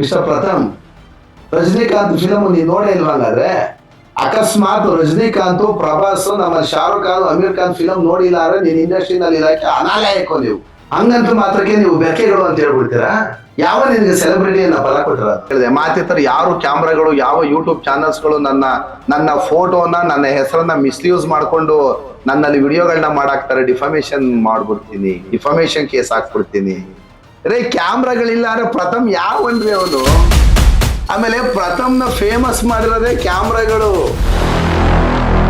Mister ಪ್ರಥಮ್ Rajinikanth film ನೀವು ನೋಡೇ ಇಲ್ವಾ ಹಂಗಾದ್ರೆ? ಅಕಸ್ಮಾತ್ ರಜನಿಕಾಂತ್, ಪ್ರಭಾಸ್, ನಮ್ಮ ಶಾರುಖ್ ಖಾನ್, ಅಮೀರ್ ಖಾನ್ ಫಿಲಮ್ ನೋಡಿಲ್ಲ ಅಂದ್ರೆ ನೀನ್ ಇಂಡಸ್ಟ್ರಿನಲ್ಲಿ ಇರಕ್ಕೆ ಅನಾಲಯಕ್ಕೋ ನೀವು. ಹಂಗಂತ ಮಾತ್ರಕ್ಕೆ ನೀವು ಬೆಕ್ಕೆಗಳು ಅಂತ ಹೇಳ್ಬಿಡ್ತೀರಾ? ಯಾವ ನಿನಗೆ ಸೆಲೆಬ್ರಿಟಿಯನ್ನ ಬಲ ಕೊಟ್ಟಿರೋದು ಮಾತಿತರ ಯಾರು ಕ್ಯಾಮ್ರಾಗಳು, ಯಾವ ಯೂಟ್ಯೂಬ್ ಚಾನಲ್ಸ್ಗಳು ನನ್ನ ನನ್ನ ಫೋಟೋನ ನನ್ನ ಹೆಸರನ್ನ ಮಿಸ್ಯೂಸ್ ಮಾಡ್ಕೊಂಡು ನನ್ನಲ್ಲಿ ವಿಡಿಯೋಗಳನ್ನ ಮಾಡಾಕ್ತಾರೆ ಡಿಫಾಮೇಶನ್ ಮಾಡ್ಬಿಡ್ತೀನಿ ಡಿಫಾಮೇಶನ್ ಕೇಸ್ ಹಾಕ್ಬಿಡ್ತೀನಿ. ರೇ ಕ್ಯಾಮ್ರಾಗಳಿಲ್ಲ ಅಂದ್ರೆ ಪ್ರಥಮ್ ಯಾವನ್ರಿ ಅವನು? ಆಮೇಲೆ ಪ್ರಥಮ್ನ ಫೇಮಸ್ ಮಾಡಿರೋದೇ ಕ್ಯಾಮ್ರಾಗಳು.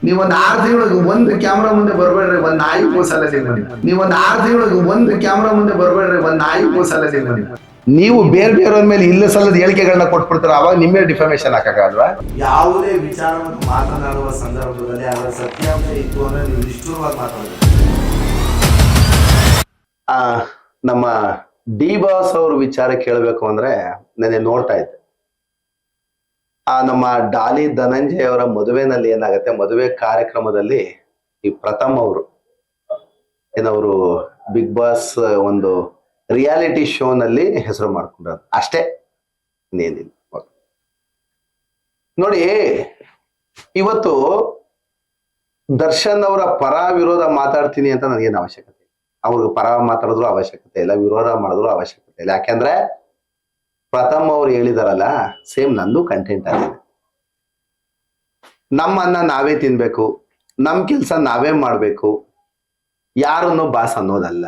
ನೀವೊಂದ್ ಆರು ತಿಂಗಳಿಗೆ ಒಂದು ಕ್ಯಾಮ್ರಾ ಮುಂದೆ ಬರ್ಬೇಡ್ರಿ ಒಂದ್ ನಾಯಿ ಕೂಸಲ್ಲ ನೀವು ನೀವೊಂದ್ ಆರು ತಿಂಗಳಿಗೆ ಒಂದು ಕ್ಯಾಮ್ರಾ ಮುಂದೆ ಬರ್ಬೇಡ್ರಿ ಒಂದ್ ನಾಯಿ ಕೂಸಲ್ಲ ಸಿಗ್ಬನ್ನಿ ನೀವು ಬೇರೆ ಬೇರೆಯವ್ರ ಮೇಲೆ ಇಲ್ಲ ಸಲ್ಲದ ಹೇಳಿಕೆಗಳನ್ನ ಕೊಟ್ಬಿಡ್ತಾರ ಅವಾಗ ನಿಮ್ಮೇ ಡಿಫಾಮೇಶನ್ ಹಾಕಕ್ಕಾಗಲ್ವಾ? ಯಾವುದೇ ವಿಚಾರವನ್ನು ಮಾತನಾಡುವ ಸಂದರ್ಭದಲ್ಲಿ ಅದರ ಸತ್ಯಾಂಶ ಇತ್ತು ಅಂದ್ರೆ ನೀವು ನಿಷ್ಠುರವಾಗಿ ಮಾತಾಡಬೇಕು. ಆ, ನಮ್ಮ ಡಿ ಬಾಸ್ ಅವ್ರ ವಿಚಾರ ಕೇಳಬೇಕು ಅಂದ್ರೆ ನೆನೆ ನೋಡ್ತಾ ಇದ್ದೆ. ಆ ನಮ್ಮ ಡಾಲಿ ಧನಂಜಯ ಅವರ ಮದುವೆನಲ್ಲಿ ಏನಾಗುತ್ತೆ? ಮದುವೆ ಕಾರ್ಯಕ್ರಮದಲ್ಲಿ ಈ ಪ್ರಥಮ್ ಅವರು. ಏನವರು ಬಿಗ್ ಬಾಸ್ ಒಂದು ರಿಯಾಲಿಟಿ ಶೋನಲ್ಲಿ ಹೆಸರು ಮಾಡ್ಕೊಂಡ್ರು ಅಷ್ಟೇ. ಇನ್ನೇನಿಲ್ಲ. ನೋಡಿ, ಇವತ್ತು ದರ್ಶನ್ ಅವರ ಪರ ವಿರೋಧ ಮಾತಾಡ್ತೀನಿ ಅಂತ ನನಗೇನು ಅವಶ್ಯಕತೆ ಅವ್ರಿಗೆ ಪರ ಮಾತಾಡಿದ್ರು ಅವಶ್ಯಕತೆ ಇಲ್ಲ, ವಿರೋಧ ಮಾಡಿದ್ರು ಅವಶ್ಯಕತೆ ಇಲ್ಲ. ಯಾಕೆಂದ್ರೆ ಪ್ರಥಮ್ ಅವ್ರು ಹೇಳಿದಾರಲ್ಲ ಸೇಮ್ ನಂದು ಕಂಟೆಂಟ್ ಆಗಿದೆ. ನಮ್ಮನ್ನ ನಾವೇ ತಿನ್ಬೇಕು, ನಮ್ ಕೆಲ್ಸ ನಾವೇ ಮಾಡ್ಬೇಕು, ಯಾರನ್ನು ಬಾಸ್ ಅನ್ನೋದಲ್ಲ.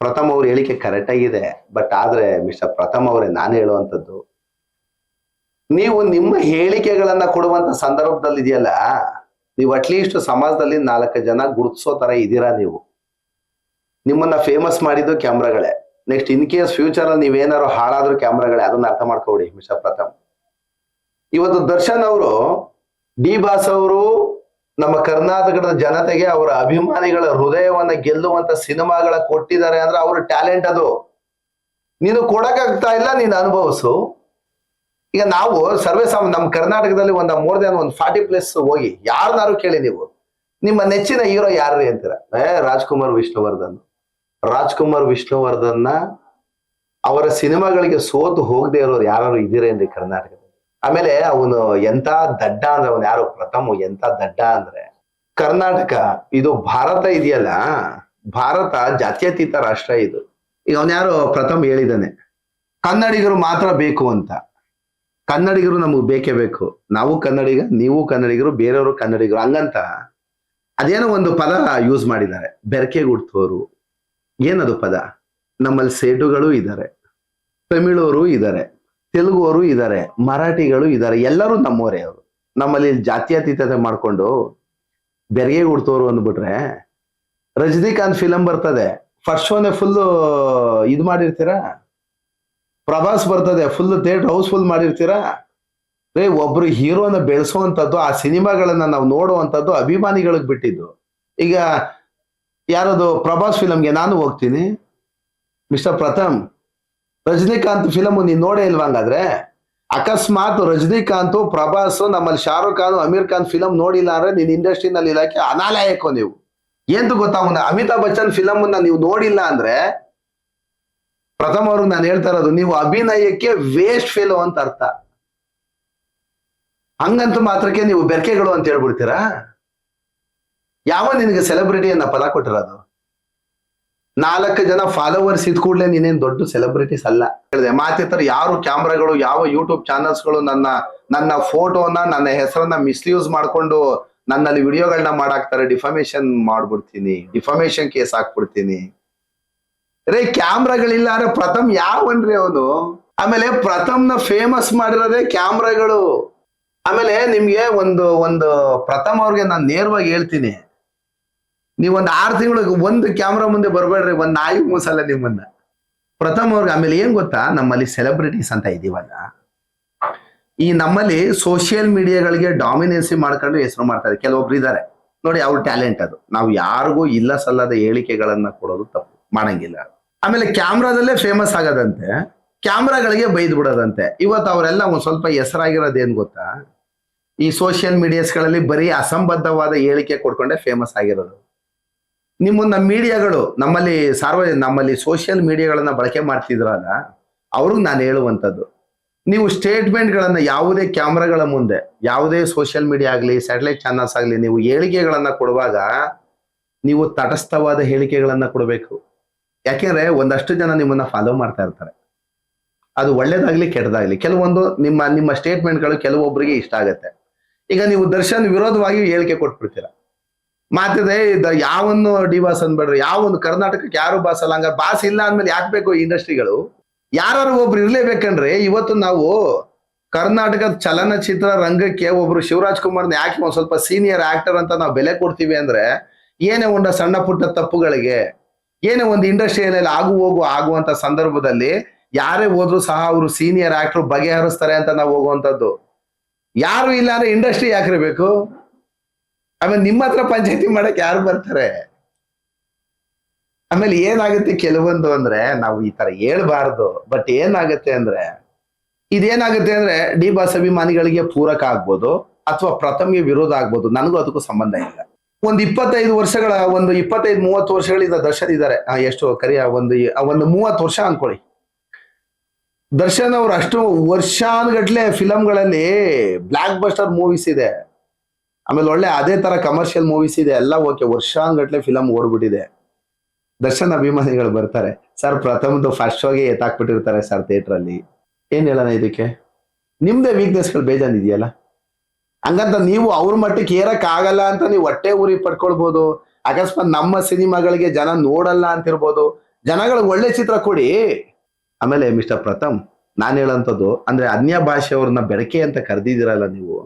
ಪ್ರಥಮ್ ಅವ್ರ ಹೇಳಿಕೆ ಕರೆಕ್ಟ್ ಆಗಿದೆ ಬಟ್ ಆದ್ರೆ ಮಿಸ್ಟರ್ ಪ್ರಥಮ್ ಅವರೇ ನಾನು ಹೇಳುವಂಥದ್ದು, ನೀವು ನಿಮ್ಮ ಹೇಳಿಕೆಗಳನ್ನ ಕೊಡುವಂತ ಸಂದರ್ಭದಲ್ಲಿ ಇದೆಯಲ್ಲ ನೀವು ಅಟ್ಲೀಸ್ಟ್ ಸಮಾಜದಲ್ಲಿ ನಾಲ್ಕು ಜನ ಗುರುತಿಸೋ ತರ ಇದ್ದೀರಾ ನೀವು? ನಿಮ್ಮನ್ನ ಫೇಮಸ್ ಮಾಡಿದ್ದು ಕ್ಯಾಮ್ರಾಗಳೇ. ನೆಕ್ಸ್ಟ್ ಇನ್ ಕೇಸ್ ಫ್ಯೂಚರ್ ಅಲ್ಲಿ ನೀವೇನಾದ್ರು ಹಾಳಾದ್ರೂ ಕ್ಯಾಮ್ರಾಗಳೇ, ಅದನ್ನ ಅರ್ಥ ಮಾಡ್ಕೊಬಿಡಿ ಮಿಸ್ಟರ್ ಪ್ರಥಮ್. ಇವತ್ತು ದರ್ಶನ್ ಅವರು, ಡಿ ಬಾಸ್ ಅವರು, ನಮ್ಮ ಕರ್ನಾಟಕದ ಜನತೆಗೆ ಅವರ ಅಭಿಮಾನಿಗಳ ಹೃದಯವನ್ನ ಗೆಲ್ಲುವಂತ ಸಿನಿಮಾಗಳ ಕೊಟ್ಟಿದ್ದಾರೆ ಅಂದ್ರೆ ಅವ್ರ ಟ್ಯಾಲೆಂಟ್ ಅದು. ನೀನು ಕೊಡಕ್ಕಾಗ್ತಾ ಇಲ್ಲ, ನೀನು ಅನುಭವಿಸು. ಈಗ ನಾವು ಸರ್ವೇ ಸಾಮ, ನಮ್ಮ ಕರ್ನಾಟಕದಲ್ಲಿ ಒಂದು ಮೋರ್ ದನ್ ಒಂದು ಫಾರ್ಟಿ ಪ್ಲಸ್ ಹೋಗಿ ಯಾರನ್ನಾರು ಕೇಳಿ ನೀವು. ನಿಮ್ಮ ನೆಚ್ಚಿನ ಹೀರೋ ಯಾರ್ರಿ ಅಂತೀರ? ಏ, ರಾಜ್ಕುಮಾರ್ ವಿಷ್ಣುವರ್ಧನ್. ರಾಜ್ಕುಮಾರ್ ವಿಷ್ಣುವರ್ಧನ್ನ ಅವರ ಸಿನಿಮಾಗಳಿಗೆ ಸೋತು ಹೋಗದೆ ಇರೋರು ಯಾರು ಇದ್ದೀರೇನ್ರಿ ಕರ್ನಾಟಕದಲ್ಲಿ? ಆಮೇಲೆ ಅವನು ಎಂತ ದಡ್ಡ ಅಂದ್ರೆ ಅವನು ಯಾರು? ಪ್ರಥಮ ಎಂತ ದಡ್ಡ ಅಂದ್ರೆ ಕರ್ನಾಟಕ. ಇದು ಭಾರತ ಇದೆಯಲ್ಲ? ಭಾರತ ಜಾತ್ಯತೀತ ರಾಷ್ಟ್ರ ಇದು. ಈಗ ಅವನ್ ಯಾರು? ಪ್ರಥಮ್ ಹೇಳಿದಾನೆ. ಕನ್ನಡಿಗರು ಮಾತ್ರ ಬೇಕು ಅಂತ. ಕನ್ನಡಿಗರು ನಮಗೆ ಬೇಕೇ ಬೇಕು. ನಾವು ಕನ್ನಡಿಗ, ನೀವು ಕನ್ನಡಿಗರು, ಬೇರೆಯವರು ಕನ್ನಡಿಗರು ಹಂಗಂತ. ಅದೇನೋ ಒಂದು ಪದ ಯೂಸ್ ಮಾಡಿದ್ದಾರೆ. ಬೆರಕೆ ಗುಡ್ತೋರು ಏನದು ಪದ? ನಮ್ಮಲ್ಲಿ ಸೇಟುಗಳು ಇದ್ದಾರೆ ತಮಿಳವರು ಇದ್ದಾರೆ ತೆಲುಗುವರು ಇದ್ದಾರೆ ಮರಾಠಿಗಳು ಇದ್ದಾರೆ ಎಲ್ಲರೂ ನಮ್ಮವರೇ ಅವರು. ನಮ್ಮಲ್ಲಿ ಜಾತ್ಯತೀತತೆ ಮಾಡ್ಕೊಂಡು ಬೆರಗೆ ಗುಡ್ತೋರು ಅಂದ್ಬಿಟ್ರೆ ರಜನಿಕಾಂತ್ ಫಿಲಂ ಬರ್ತದೆ. ಫಸ್ಟ್ ಶೋನೆ ಫುಲ್ ಇದು ಮಾಡಿರ್ತೀರಾ? ಪ್ರಭಾಸ್ ಬರ್ತದೆ ಫುಲ್ ಥಿಯೇಟರ್ ಹೌಸ್ಫುಲ್ ಮಾಡಿರ್ತೀರಾ? ರೇ ಒಬ್ರು ಹೀರೋನ ಬೆಳೆಸುವಂಥದ್ದು, ಆ ಸಿನಿಮಾಗಳನ್ನ ನಾವು ನೋಡುವಂಥದ್ದು ಅಭಿಮಾನಿಗಳಿಗೆ ಬಿಟ್ಟಿದ್ದು. ಈಗ ಯಾರದು ಪ್ರಭಾಸ್ ಫಿಲಮ್ಗೆ ನಾನು ಹೋಗ್ತೀನಿ. ಮಿಸ್ಟರ್ ಪ್ರಥಮ್, ರಜನಿಕಾಂತ್ ಫಿಲಮ್ ನೀನು ನೋಡೇ ಇಲ್ವಾ ಹಂಗಾದ್ರೆ? ಅಕಸ್ಮಾತ್ ರಜನಿಕಾಂತ್, ಪ್ರಭಾಸ್, ನಮ್ಮಲ್ಲಿ ಶಾರುಖ್ ಖಾನ್, ಅಮೀರ್ ಖಾನ್ ಫಿಲಮ್ ನೋಡಿಲ್ಲ ಅಂದ್ರೆ ನೀನು ಇಂಡಸ್ಟ್ರಿನಲ್ಲಿ ಇಲಾಖೆ ಅನಾಲಯಕ್ಕೋ ನೀವು. ಎಂತ ಗೊತ್ತಾ ಅವನ? ಅಮಿತಾಬ್ ಬಚ್ಚನ್ ಫಿಲಮ್ ನೀವು ನೋಡಿಲ್ಲ ಅಂದ್ರೆ ಪ್ರಥಮ ಅವ್ರಿಗೆ ನಾನು ಹೇಳ್ತಾ ಇರೋದು, ನೀವು ಅಭಿನಯಕ್ಕೆ ವೇಸ್ಟ್ ಫೇಲು ಅಂತ ಅರ್ಥ. ಹಂಗಂತ ಮಾತ್ರಕ್ಕೆ ನೀವು ಬೆರಕೆಗಳು ಅಂತ ಹೇಳ್ಬಿಡ್ತೀರಾ? ಯಾವ ನಿನಗೆ ಸೆಲೆಬ್ರಿಟಿಯನ್ನ ಪದ ಕೊಟ್ಟಿರೋದು ನಾಲ್ಕು ಜನ ಫಾಲೋವರ್ಸ್ ಇದ್ ಕೂಡಲೇ ನೀನೇನ್ ದೊಡ್ಡ ಸೆಲೆಬ್ರಿಟೀಸ್ ಅಲ್ಲ. ಹೇಳಿದೆ ಮಾತಿತರ ಯಾರು ಕ್ಯಾಮ್ರಾಗಳು, ಯಾವ ಯೂಟ್ಯೂಬ್ ಚಾನಲ್ಸ್ಗಳು ನನ್ನ ನನ್ನ ಫೋಟೋನ ನನ್ನ ಹೆಸರನ್ನ ಮಿಸ್ಯೂಸ್ ಮಾಡ್ಕೊಂಡು ನನ್ನಲ್ಲಿ ವಿಡಿಯೋಗಳನ್ನ ಮಾಡಾಕ್ತಾರೆ ಡಿಫಾಮೇಶನ್ ಮಾಡ್ಬಿಡ್ತೀನಿ ಡಿಫಾಮೇಶನ್ ಕೇಸ್ ಹಾಕ್ಬಿಡ್ತೀನಿ. ರೇ, ಕ್ಯಾಮ್ರಾಗಳಿಲ್ಲ ಅಂದ್ರೆ ಪ್ರಥಮ್ ಯಾವನ್ರಿ ಅವನು? ಆಮೇಲೆ ಪ್ರಥಮ್ನ ಫೇಮಸ್ ಮಾಡಿರೋದೇ ಕ್ಯಾಮ್ರಾಗಳು. ಆಮೇಲೆ ನಿಮ್ಗೆ ಒಂದು ಒಂದು ಪ್ರಥಮ್ ಅವ್ರಿಗೆ ನಾನು ನೇರವಾಗಿ ಹೇಳ್ತೀನಿ. ನೀವೊಂದು ಆರು ತಿಂಗಳಿಗೆ ಒಂದು ಕ್ಯಾಮ್ರಾ ಮುಂದೆ ಬರಬೇಡ್ರಿ, ಒಂದು ನಾಯಿ ಮೂಸಲ್ಲ ನಿಮ್ಮನ್ನ. ಪ್ರಥಮ ಅವ್ರಿಗೆ ಆಮೇಲೆ ಏನ್ ಗೊತ್ತಾ? ನಮ್ಮಲ್ಲಿ ಸೆಲೆಬ್ರಿಟೀಸ್ ಅಂತ ಇದೀವಲ್ಲ. ಈ ನಮ್ಮಲ್ಲಿ ಸೋಷಿಯಲ್ ಮೀಡಿಯಾಗಳಿಗೆ ಡಾಮಿನೆನ್ಸಿ ಮಾಡ್ಕೊಂಡು ಹೆಸರು ಮಾಡ್ತಾರೆ. ಕೆಲವೊಬ್ರು ಇದ್ದಾರೆ ನೋಡಿ ಅವ್ರ ಟ್ಯಾಲೆಂಟ್ ಅದು. ನಾವು ಯಾರಿಗೂ ಇಲ್ಲ ಸಲ್ಲದ ಹೇಳಿಕೆಗಳನ್ನ ಕೊಡೋದು ತಪ್ಪು. ಮಾಡಂಗಿಲ್ಲ. ಆಮೇಲೆ ಕ್ಯಾಮ್ರಾದಲ್ಲೇ ಫೇಮಸ್ ಆಗದಂತೆ. ಕ್ಯಾಮ್ರಾಗಳಿಗೆ ಬೈದ್ ಬಿಡೋದಂತೆ. ಇವತ್ತು ಅವರೆಲ್ಲ ಒಂದು ಸ್ವಲ್ಪ ಹೆಸರಾಗಿರೋದು ಏನು ಗೊತ್ತಾ? ಈ ಸೋಷಿಯಲ್ ಮೀಡಿಯಾಸ್ಗಳಲ್ಲಿ ಬರೀ ಅಸಂಬದ್ಧವಾದ ಹೇಳಿಕೆ ಕೊಡ್ಕೊಂಡೆ ಫೇಮಸ್ ಆಗಿರೋದು. ನಿಮ್ಮನ್ನ ಮೀಡಿಯಾಗಳು ನಮ್ಮಲ್ಲಿ ಸಾರ್ವ ನಮ್ಮಲ್ಲಿ ಸೋಷಿಯಲ್ ಮೀಡಿಯಾಗಳನ್ನ ಬಳಕೆ ಮಾಡ್ತಿದ್ರಲ್ಲ, ಅವ್ರಿಗೆ ನಾನು ಹೇಳುವಂಥದ್ದು. ನೀವು ಸ್ಟೇಟ್ಮೆಂಟ್ಗಳನ್ನ ಯಾವುದೇ ಕ್ಯಾಮ್ರಾಗಳ ಮುಂದೆ, ಯಾವುದೇ ಸೋಷಿಯಲ್ ಮೀಡಿಯಾ ಆಗಲಿ ಸ್ಯಾಟಲೈಟ್ ಚಾನಲ್ಸ್ ಆಗಲಿ, ನೀವು ಹೇಳಿಕೆಗಳನ್ನ ಕೊಡುವಾಗ, ನೀವು ತಟಸ್ಥವಾದ ಹೇಳಿಕೆಗಳನ್ನ ಕೊಡಬೇಕು. ಯಾಕೆಂದ್ರೆ ಒಂದಷ್ಟು ಜನ ನಿಮ್ಮನ್ನ ಫಾಲೋ ಮಾಡ್ತಾ ಇರ್ತಾರೆ. ಅದು ಒಳ್ಳೇದಾಗ್ಲಿ ಕೆಟ್ಟದಾಗ್ಲಿ. ಕೆಲವೊಂದು ನಿಮ್ಮ ನಿಮ್ಮ ಸ್ಟೇಟ್ಮೆಂಟ್ಗಳು ಕೆಲವೊಬ್ಬರಿಗೆ ಇಷ್ಟ ಆಗತ್ತೆ. ಈಗ ನೀವು ದರ್ಶನ್ ವಿರೋಧವಾಗಿ ಹೇಳಿಕೆ ಕೊಟ್ಬಿಡ್ತೀರ? ಮಾತಿದೆ ಯಾವನ್ನು ಡಿವಾಸ್ ಅನ್ಬೇಡ್ರಿ? ಯಾವೊಂದು ಕರ್ನಾಟಕಕ್ಕೆ ಯಾರು ಬಾಸ್ ಅಲ್ಲ? ಹಂಗಾರೆ ಬಾಸ್ ಇಲ್ಲ ಅಂದ್ಮೇಲೆ ಯಾಕೆ ಬೇಕು ಇಂಡಸ್ಟ್ರಿಗಳು? ಯಾರು ಒಬ್ರು ಇರ್ಲೇಬೇಕಂದ್ರೆ ಇವತ್ತು ನಾವು ಕರ್ನಾಟಕದ ಚಲನಚಿತ್ರ ರಂಗಕ್ಕೆ ಒಬ್ರು ಶಿವರಾಜ್ ಕುಮಾರ್ನ ಯಾಕೆ ಒಂದು ಸ್ವಲ್ಪ ಸೀನಿಯರ್ ಆಕ್ಟರ್ ಅಂತ ನಾವು ಬೆಲೆ ಕೊಡ್ತೀವಿ ಅಂದ್ರೆ ಏನೇ ಒಂದು ಸಣ್ಣ ಪುಟ್ಟ ತಪ್ಪುಗಳಿಗೆ, ಏನೇ ಒಂದು ಇಂಡಸ್ಟ್ರಿಯಲ್ಲಿ ಆಗು ಹೋಗು ಆಗುವಂತ ಸಂದರ್ಭದಲ್ಲಿ ಯಾರೇ ಹೋದ್ರು ಸಹ ಅವರು ಸೀನಿಯರ್ ಆಕ್ಟರ್ ಬಗೆಹರಿಸ್ತಾರೆ ಅಂತ ನಾವು ಹೋಗುವಂತದ್ದು. ಯಾರು ಇಲ್ಲ ಅಂದ್ರೆ ಇಂಡಸ್ಟ್ರಿ ಯಾಕ್ರಿ ಬೇಕು ಆಮೇಲೆ ನಿಮ್ಮ ಹತ್ರ ಪಂಚಾಯತಿ ಮಾಡಕ್ ಯಾರು ಬರ್ತಾರೆ? ಆಮೇಲೆ ಏನಾಗುತ್ತೆ ಕೆಲವೊಂದು ಅಂದ್ರೆ ನಾವು ಈ ತರ ಹೇಳ್ಬಾರ್ದು, ಬಟ್ ಏನಾಗುತ್ತೆ ಅಂದ್ರೆ, ಇದೇನಾಗುತ್ತೆ ಅಂದ್ರೆ ಡಿ ಬಾಸ್ ಅಭಿಮಾನಿಗಳಿಗೆ ಪೂರಕ ಆಗ್ಬೋದು ಅಥವಾ ಪ್ರಥಮ್ಗೆ ವಿರೋಧ ಆಗ್ಬೋದು, ನನಗೂ ಅದಕ್ಕೂ ಸಂಬಂಧ ಇಲ್ಲ. ಒಂದು ಇಪ್ಪತ್ತೈದು ವರ್ಷಗಳ, ಒಂದು ಇಪ್ಪತ್ತೈದು ಮೂವತ್ತು ವರ್ಷಗಳಿಂದ ದರ್ಶನ್ ಇದ್ದಾರೆ ಎಷ್ಟು ಕರಿಯ ಒಂದು ಒಂದು ಮೂವತ್ತು ವರ್ಷ ಅನ್ಕೊಳ್ಳಿ. ದರ್ಶನ್ ಅವರು ಅಷ್ಟು ವರ್ಷಾನ್ಗಟ್ಲೆ ಫಿಲಂಗಳಲ್ಲಿ ಬ್ಲಾಕ್ ಬಸ್ಟರ್ ಮೂವೀಸ್ ಇದೆ. ಆಮೇಲೆ ಒಳ್ಳೆ ಅದೇ ತರ ಕಮರ್ಷಿಯಲ್ ಮೂವೀಸ್ ಇದೆ, ಎಲ್ಲ ಓಕೆ ವರ್ಷಾನ್ಗಟ್ಲೆ ಫಿಲಂ ಓಡ್ಬಿಟ್ಟಿದೆ. ದರ್ಶನ್ ಅಭಿಮಾನಿಗಳು ಬರ್ತಾರೆ. ಸರ್ ಪ್ರಥಮದು ಫಸ್ಟ್ ಶೋಗೆ ಎತ್ತಾಕ್ಬಿಟ್ಟಿರ್ತಾರೆ ಸರ್ ಥಿಯೇಟರ್ ಅಲ್ಲಿ. ಏನ್ ಹೇಳೋಣ ಇದಕ್ಕೆ? ನಿಮ್ದೇ ವೀಕ್ನೆಸ್ಗಳು ಬೇಜಾನ್ ಇದೆಯಲ್ಲ ಹಂಗಂತ ನೀವು ಅವ್ರ ಮಟ್ಟಕ್ಕೆ ಏರಕ್ ಆಗಲ್ಲ ಅಂತ ನೀವು ಹೊಟ್ಟೆ ಊರಿ ಪಡ್ಕೊಳ್ಬಹುದು ಅಕಸ್ಮಾತ್ ನಮ್ಮ ಸಿನಿಮಾಗಳಿಗೆ ಜನ ನೋಡಲ್ಲ ಅಂತಿರ್ಬೋದು. ಜನಗಳಿಗೆ ಒಳ್ಳೆ ಚಿತ್ರ ಕೊಡಿ. ಆಮೇಲೆ ಮಿಸ್ಟರ್ ಪ್ರಥಮ್, ನಾನು ಹೇಳೋಂಥದ್ದು, ಅಂದ್ರೆ ಅನ್ಯ ಭಾಷೆಯವ್ರನ್ನ ಬೆಳಕೆ ಅಂತ ಕರೆದಿದ್ದೀರಲ್ಲ ನೀವು.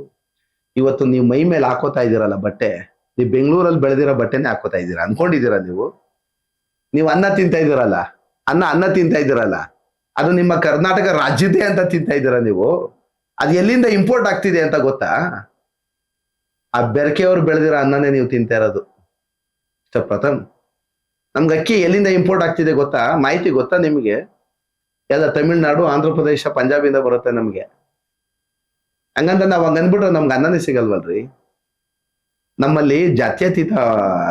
ಇವತ್ತು ನೀವು ಮೈ ಮೇಲೆ ಹಾಕೋತಾ ಇದ್ದೀರಲ್ಲ ಬಟ್ಟೆ, ನೀವು ಬೆಂಗಳೂರಲ್ಲಿ ಬೆಳೆದಿರೋ ಬಟ್ಟೆನೇ ಹಾಕೋತಾ ಇದ್ದೀರಾ? ಅನ್ಕೊಂಡಿದ್ದೀರಾ ನೀವು? ನೀವು ಅನ್ನ ತಿಂತಾ ಇದ್ದೀರಲ್ಲ? ಅನ್ನ ಅನ್ನ ತಿಂತಾ ಇದ್ದೀರಲ್ಲ? ಅದು ನಿಮ್ಮ ಕರ್ನಾಟಕ ರಾಜ್ಯದೇ ಅಂತ ತಿಂತಾ ಇದ್ದೀರಾ ನೀವು? ಅದು ಎಲ್ಲಿಂದ ಇಂಪೋರ್ಟ್ ಆಗ್ತಿದೆ ಅಂತ ಗೊತ್ತಾ? ಆ ಬೆರಕೆಯವ್ರು ಬೆಳೆದಿರೋ ಅನ್ನನೇ ನೀವು ತಿಂತಾ ಇರೋದು. ಪ್ರಥಮ್, ನಮ್ಗೆ ಅಕ್ಕಿ ಎಲ್ಲಿಂದ ಇಂಪೋರ್ಟ್ ಆಗ್ತಿದೆ ಗೊತ್ತಾ? ಮಾಹಿತಿ ಗೊತ್ತಾ ನಿಮಗೆ? ಎಲ್ಲ ತಮಿಳ್ನಾಡು, ಆಂಧ್ರ ಪ್ರದೇಶ, ಪಂಜಾಬಿಂದ ಬರುತ್ತೆ ನಮ್ಗೆ. ಹಂಗಂತ ನಾವ್ ಹಂಗ ಅಂದ್ಬಿಟ್ರೆ ನಮ್ಗೆ ಅನ್ನನೇ ಸಿಗಲ್ವಲ್ರಿ? ನಮ್ಮಲ್ಲಿ ಜಾತ್ಯತೀತ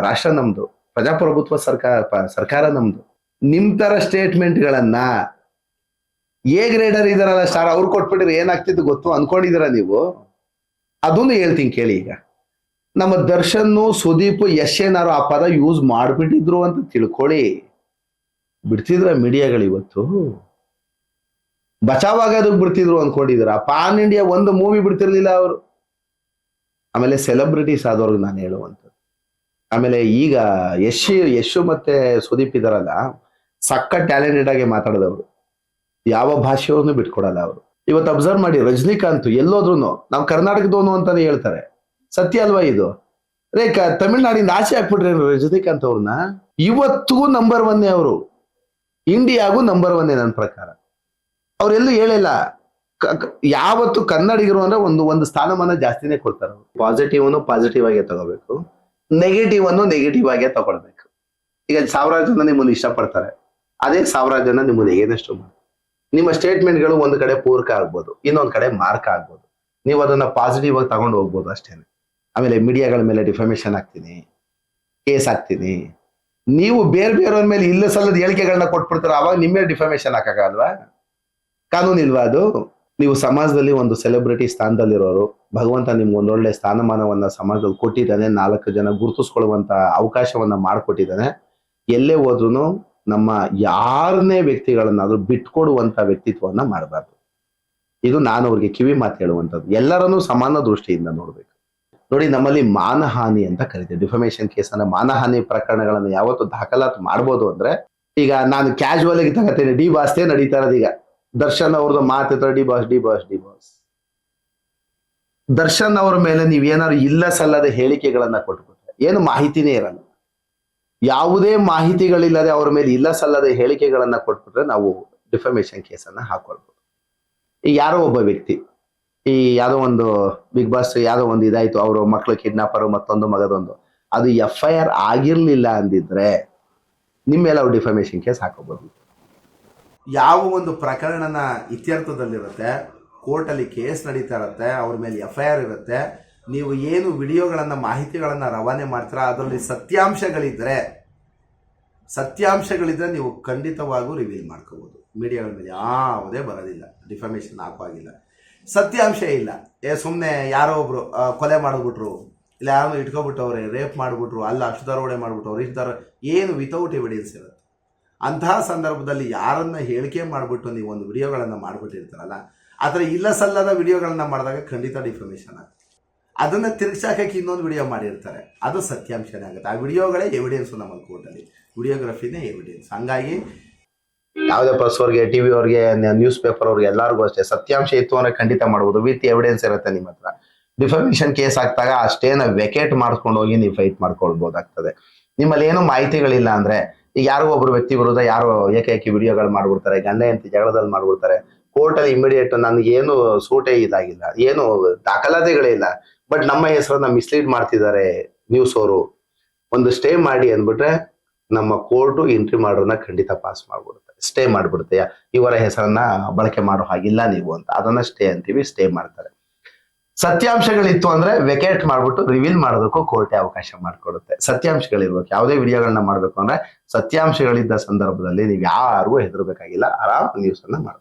ರಾಷ್ಟ್ರ ನಮ್ದು, ಪ್ರಜಾಪ್ರಭುತ್ವ ಸರ್ಕಾರ ಸರ್ಕಾರ ನಮ್ದು. ನಿಮ್ ತರ ಸ್ಟೇಟ್ಮೆಂಟ್ಗಳನ್ನ ಎ ಗ್ರೇಡರ್ ಇದಾರಲ್ಲ ಸ್ಟಾರ್ ಅವ್ರು ಕೊಟ್ಬಿಟ್ರೆ ಏನಾಗ್ತಿತ್ತು ಗೊತ್ತು ಅನ್ಕೊಂಡಿದ್ದೀರಾ ನೀವು? ಅದನ್ನು ಹೇಳ್ತೀನಿ ಕೇಳಿ ಈಗ. ನಮ್ಮ ದರ್ಶನ್ ಸುದೀಪ್ ಏನಾರು ಆ ಪದ ಯೂಸ್ ಮಾಡ್ಬಿಟ್ಟಿದ್ರು ಅಂತ ತಿಳ್ಕೊಳ್ಳಿ. ಬಿಡ್ತಿದ್ರ ಮೀಡಿಯಾಗಳು ಇವತ್ತು ಬಚಾವಾಗೋದಕ್ಕೆ ಬಿಡ್ತಿದ್ರು ಅನ್ಕೊಂಡಿದ್ರ? ಪಾನ್ ಇಂಡಿಯಾ ಒಂದು ಮೂವಿ ಬಿಡ್ತಿರ್ಲಿಲ್ಲ ಅವರು. ಆಮೇಲೆ ಸೆಲೆಬ್ರಿಟೀಸ್ ಆದವ್ರಿಗೆ ನಾನು ಹೇಳುವಂಥದ್ದು. ಆಮೇಲೆ ಈಗ ಯಶ್ ಯಶು ಮತ್ತೆ ಸುದೀಪ್ ಇದಾರಲ್ಲ ಸಕ್ಕ ಟ್ಯಾಲೆಂಟೆಡ್ ಆಗಿ ಮಾತಾಡಿದವರು. ಯಾವ ಭಾಷೆಯವ್ರನ್ನು ಬಿಟ್ಕೊಡಲ್ಲ ಅವರು. ಇವತ್ತು ಅಬ್ಸರ್ವ್ ಮಾಡಿ, ರಜನಿಕಾಂತ್ ಎಲ್ಲೋದ್ರು ನಾವು ಕರ್ನಾಟಕದವನು ಅಂತಾನೆ ಹೇಳ್ತಾರೆ. ಸತ್ಯ ಅಲ್ವಾ ಇದು? ರೇ ಕ ತಮಿಳ್ನಾಡಿಂದ ಆಚೆ ಹಾಕ್ಬಿಟ್ರೆ ರಜನಿಕಾಂತ್ ಅವ್ರನ್ನ? ಇವತ್ತಿಗೂ ನಂಬರ್ ಒನ್ನೇ ಅವರು. ಇಂಡಿಯಾಗೂ ನಂಬರ್ ಒನ್ನೇ ನನ್ನ ಪ್ರಕಾರ. ಅವ್ರೆಲ್ಲೂ ಹೇಳಿಲ್ಲ. ಯಾವತ್ತು ಕನ್ನಡಿಗರು ಅಂದ್ರೆ ಒಂದು ಒಂದು ಸ್ಥಾನಮಾನ ಜಾಸ್ತಿನೇ ಕೊಡ್ತಾರೆ ಪಾಸಿಟಿವ್ ಅನ್ನು ಪಾಸಿಟಿವ್ ಆಗೇ ತಗೋಬೇಕು. ನೆಗೆಟಿವ್ ಅನ್ನು ನೆಗೆಟಿವ್ ಆಗೇ ತಗೊಳ್ಬೇಕು. ಈಗ ಸಾವಿರಾರು ಜನ ನಿಮ್ಮನ್ನು ಇಷ್ಟಪಡ್ತಾರೆ. ಅದೇ ಸಾವಿರಾರು ಜನ ನಿಮ್ಮನ್ನು ಏನಷ್ಟು ನಿಮ್ಮ ಸ್ಟೇಟ್ಮೆಂಟ್ಗಳು ಒಂದು ಕಡೆ ಪೂರಕ ಆಗ್ಬೋದು, ಇನ್ನೊಂದ್ ಕಡೆ ಮಾರ್ಕ್ ಆಗ್ಬೋದು. ನೀವು ಅದನ್ನ ಪಾಸಿಟಿವ್ ಆಗಿ ತಗೊಂಡು ಹೋಗ್ಬೋದು ಅಷ್ಟೇನೆ. ಆಮೇಲೆ ಮೀಡಿಯಾಗಳ ಮೇಲೆ ಡಿಫಾಮೇಷನ್ ಆಗ್ತೀನಿ ಕೇಸ್ ಆಗ್ತೀನಿ ನೀವು ಬೇರೆ ಬೇರೆಯವ್ರ ಮೇಲೆ ಇಲ್ಲ ಸಲ್ಲದ ಹೇಳಿಕೆಗಳನ್ನ ಕೊಟ್ಬಿಡ್ತಾರೆ, ಅವಾಗ ನಿಮ್ಮ ಡಿಫಾಮೇಷನ್ ಡಿಫಾಮೇಶನ್ ಹಾಕಕ್ಕಾಗಲ್ವಾ ಕಾನೂನು ಇಲ್ವಾ ಅದು? ನೀವು ಸಮಾಜದಲ್ಲಿ ಒಂದು ಸೆಲೆಬ್ರಿಟಿ ಸ್ಥಾನದಲ್ಲಿರೋರು, ಭಗವಂತ ನಿಮ್ಗೆ ಒಂದೊಳ್ಳೆ ಸ್ಥಾನಮಾನವನ್ನ ಸಮಾಜದಲ್ಲಿ ಕೊಟ್ಟಿದ್ದಾನೆ, ನಾಲ್ಕು ಜನ ಗುರುತಿಸ್ಕೊಳ್ಳುವಂತ ಅವಕಾಶವನ್ನ ಮಾಡಿಕೊಟ್ಟಿದ್ದಾನೆ. ಎಲ್ಲೇ ಹೋದ್ರು ನಮ್ಮ ಯಾರನ್ನೇ ವ್ಯಕ್ತಿಗಳನ್ನಾದ್ರೂ ಬಿಟ್ಕೊಡುವಂತ ವ್ಯಕ್ತಿತ್ವವನ್ನ ಮಾಡಬಾರ್ದು. ಇದು ನಾನು ಅವ್ರಿಗೆ ಕಿವಿ ಮಾತು ಹೇಳುವಂಥದ್ದು. ಎಲ್ಲರನ್ನೂ ಸಮಾನ ದೃಷ್ಟಿಯಿಂದ ನೋಡ್ಬೇಕು. ನೋಡಿ, ನಮ್ಮಲ್ಲಿ ಮಾನಹಾನಿ ಅಂತ ಕರಿತೀವಿ. ಡಿಫಮೇಷನ್ ಕೇಸ್ ಅಂದ್ರೆ ಮಾನಹಾನಿ ಪ್ರಕರಣಗಳನ್ನು ಯಾವತ್ತು ದಾಖಲಾತಿ ಮಾಡ್ಬೋದು ಅಂದ್ರೆ, ಈಗ ನಾನು ಕ್ಯಾಶುವಲ್ ಆಗಿ ತಗತೇನೆ. ಡಿ ವಾಸ್ತೆ ನಡೀತಾ ಇರೋದು ಈಗ. ದರ್ಶನ್ ಅವ್ರದ್ದು ಮಾತಿದ್ರೆ D boss D boss D boss. Darshan ಅವ್ರ ಮೇಲೆ ನೀವೇನಾದ್ರು ಇಲ್ಲ ಸಲ್ಲದ ಹೇಳಿಕೆಗಳನ್ನ ಕೊಟ್ಬಿಟ್ರೆ, ಏನು ಮಾಹಿತಿನೇ ಇರಲ್ಲ. ಯಾವುದೇ ಮಾಹಿತಿಗಳಿಲ್ಲದೆ ಅವ್ರ ಮೇಲೆ ಇಲ್ಲ ಸಲ್ಲದ ಹೇಳಿಕೆಗಳನ್ನ ಕೊಟ್ಬಿಟ್ರೆ ನಾವು ಡಿಫಮೇಷನ್ ಕೇಸನ್ನ ಹಾಕೊಳ್ಬೋದು. ಈಗ ಯಾರೋ ಒಬ್ಬ ವ್ಯಕ್ತಿ, ಈ ಯಾವುದೋ ಒಂದು ಬಿಗ್ ಬಾಸ್ ಯಾವುದೋ ಒಂದು ಇದಾಯ್ತು, ಅವರು ಮಕ್ಕಳು ಕಿಡ್ನಾಪರು, ಮತ್ತೊಂದು ಮಗದೊಂದು, ಅದು ಎಫ್ ಐ ಆರ್ ಆಗಿರ್ಲಿಲ್ಲ ಅಂದಿದ್ರೆ ನಿಮ್ಮ ಮೇಲೆ ಅವ್ರು ಡಿಫಮೇಶನ್ ಕೇಸ್ ಹಾಕೋಬಹುದು ಯಾವ ಒಂದು ಪ್ರಕರಣನ ಇತ್ಯರ್ಥದಲ್ಲಿರುತ್ತೆ, ಕೋರ್ಟಲ್ಲಿ ಕೇಸ್ ನಡೀತಾ ಇರುತ್ತೆ, ಅವ್ರ ಮೇಲೆ ಎಫ್ ಐ ಆರ್ ಇರುತ್ತೆ, ನೀವು ಏನು ವಿಡಿಯೋಗಳನ್ನು, ಮಾಹಿತಿಗಳನ್ನು ರವಾನೆ ಮಾಡ್ತೀರಾ, ಅದರಲ್ಲಿ ಸತ್ಯಾಂಶಗಳಿದ್ರೆ ಸತ್ಯಾಂಶಗಳಿದ್ರೆ ನೀವು ಖಂಡಿತವಾಗೂ ರಿವೀಲ್ ಮಾಡ್ಕೋಬೋದು. ಮೀಡಿಯಾಗಳ ಮೇಲೆ ಯಾವುದೇ ಬರೋದಿಲ್ಲ ಡಿಫಾಮೇಷನ್ ಹಾಕುವಾಗಿಲ್ಲ. ಸತ್ಯಾಂಶ ಇಲ್ಲ. ಏ ಸುಮ್ಮನೆ ಯಾರೋ ಒಬ್ರು ಕೊಲೆ ಮಾಡಿಬಿಟ್ರು, ಇಲ್ಲ ಯಾರನ್ನು ಇಟ್ಕೊಬಿಟ್ಟವ್ರೆ ರೇಪ್ ಮಾಡಿಬಿಟ್ರು, ಅಲ್ಲ ಅಷ್ಟು ದರೋಡೆ ಮಾಡಿಬಿಟ್ಟವ್ರು, ಇಷ್ಟು ದರ, ಏನು ವಿತೌಟ್ ಎವಿಡೆನ್ಸ್ ಇರುತ್ತೆ. ಅಂತಹ ಸಂದರ್ಭದಲ್ಲಿ ಯಾರನ್ನ ಹೇಳಿಕೆ ಮಾಡಿಬಿಟ್ಟು ನೀವು ಒಂದು ವಿಡಿಯೋಗಳನ್ನು ಮಾಡಿಬಿಟ್ಟಿರ್ತಾರಲ್ಲ, ಆ ಥರ ಇಲ್ಲ ಸಲ್ಲದ ವಿಡಿಯೋಗಳನ್ನು ಮಾಡಿದಾಗ ಖಂಡಿತ ಡಿಫಾರ್ಮೇಷನ್ ಆಗುತ್ತೆ. ಅದನ್ನು ತಿರುಗಿಸಾಕಕ್ಕೆ ಇನ್ನೊಂದು ವಿಡಿಯೋ ಮಾಡಿರ್ತಾರೆ. ಅದು ಸತ್ಯಾಂಶನೇ ಆಗುತ್ತೆ. ಆ ವಿಡಿಯೋಗಳೇ ಎವಿಡೆನ್ಸು ನಮ್ಮ ಕೋರ್ಟಲ್ಲಿ ವಿಡಿಯೋಗ್ರಫಿನೇ ಎವಿಡೆನ್ಸ್ ಹಂಗಾಗಿ ಯಾವುದೇ ಪ್ರೆಸ್ ಅವ್ರಿಗೆ ಟಿವಿ ಅವ್ರಿಗೆ ನ್ಯೂಸ್ ಪೇಪರ್ ಅವ್ರಿಗೆ ಎಲ್ಲರಿಗೂ ಅಷ್ಟೇ, ಸತ್ಯಾಂಶ ಇತ್ತು ಅಂದರೆ ಖಂಡಿತ ಮಾಡ್ಬೋದು. ವಿತ್ ಎವಿಡೆನ್ಸ್ ಇರುತ್ತೆ ನಿಮ್ಮ ಹತ್ರ. ಡಿಫಾಮೇಷನ್ ಕೇಸ್ ಆಗ್ತಾಗ ಅಷ್ಟೇನ ವೆಕೇಟ್ ಮಾಡ್ಕೊಂಡು ಹೋಗಿ ನೀವು ಫೈಟ್ ಮಾಡ್ಕೊಳ್ಬೋದಾಗ್ತದೆ. ನಿಮ್ಮಲ್ಲಿ ಏನು ಮಾಹಿತಿಗಳಿಲ್ಲ ಅಂದ್ರೆ ಈಗ ಯಾರಿಗೋ ಒಬ್ರು ವ್ಯಕ್ತಿ ವಿರುದ್ಧ ಯಾರೋ ಏಕೈಕಿ ವಿಡಿಯೋಗಳು ಮಾಡ್ಬಿಡ್ತಾರೆ ಗಂಡ ಹೆಂಡತಿ ಜಗಳದಲ್ಲಿ ಮಾಡ್ಬಿಡ್ತಾರೆ. ಕೋರ್ಟಲ್ಲಿ ಇಮಿಡಿಯೇಟ್ ನನಗೆ ಏನು ಸೂಟೇ ಇದಾಗಿಲ್ಲ, ಏನು ದಾಖಲಾತಿಗಳೇ ಇಲ್ಲ. ಬಟ್ ನಮ್ಮ ಹೆಸರನ್ನ ಮಿಸ್ಲೀಡ್ ಮಾಡ್ತಿದ್ದಾರೆ ನ್ಯೂಸ್ ಅವರು. ಒಂದು ಸ್ಟೇ ಮಾಡಿ ಅಂದ್ಬಿಟ್ರೆ ನಮ್ಮ ಕೋರ್ಟು ಎಂಟ್ರಿ ಮಾಡೋದನ್ನ ಖಂಡಿತ ಪಾಸ್ ಮಾಡ್ಬಿಡುತ್ತೆ. ಸ್ಟೇ ಮಾಡ್ಬಿಡುತ್ತೆ. ಇವರ ಹೆಸರನ್ನ ಬಳಕೆ ಮಾಡೋ ಹಾಗಿಲ್ಲ ನೀವು ಅಂತ. ಅದನ್ನ ಸ್ಟೇ ಅಂತೀವಿ ಸ್ಟೇ ಮಾಡ್ತಾರೆ. ಸತ್ಯಾಂಶಗಳಿತ್ತು ಅಂದ್ರೆ ವೆಕೇಟ್ ಮಾಡ್ಬಿಟ್ಟು ರಿವೀಲ್ ಮಾಡೋದಕ್ಕೂ ಕೋರ್ಟೆ ಅವಕಾಶ ಮಾಡಿಕೊಡುತ್ತೆ. ಸತ್ಯಾಂಶಗಳಿರ್ಬೇಕು. ಯಾವುದೇ ವಿಡಿಯೋಗಳನ್ನ ಮಾಡ್ಬೇಕು ಅಂದ್ರೆ ಸತ್ಯಾಂಶಗಳಿದ್ದ ಸಂದರ್ಭದಲ್ಲಿ ನೀವು ಯಾರಿಗೂ ಹೆದರ್ಬೇಕಾಗಿಲ್ಲ. ಆರಾಮ್ ನ್ಯೂಸ್ ಅನ್ನ ಮಾಡ್ಬೋದು.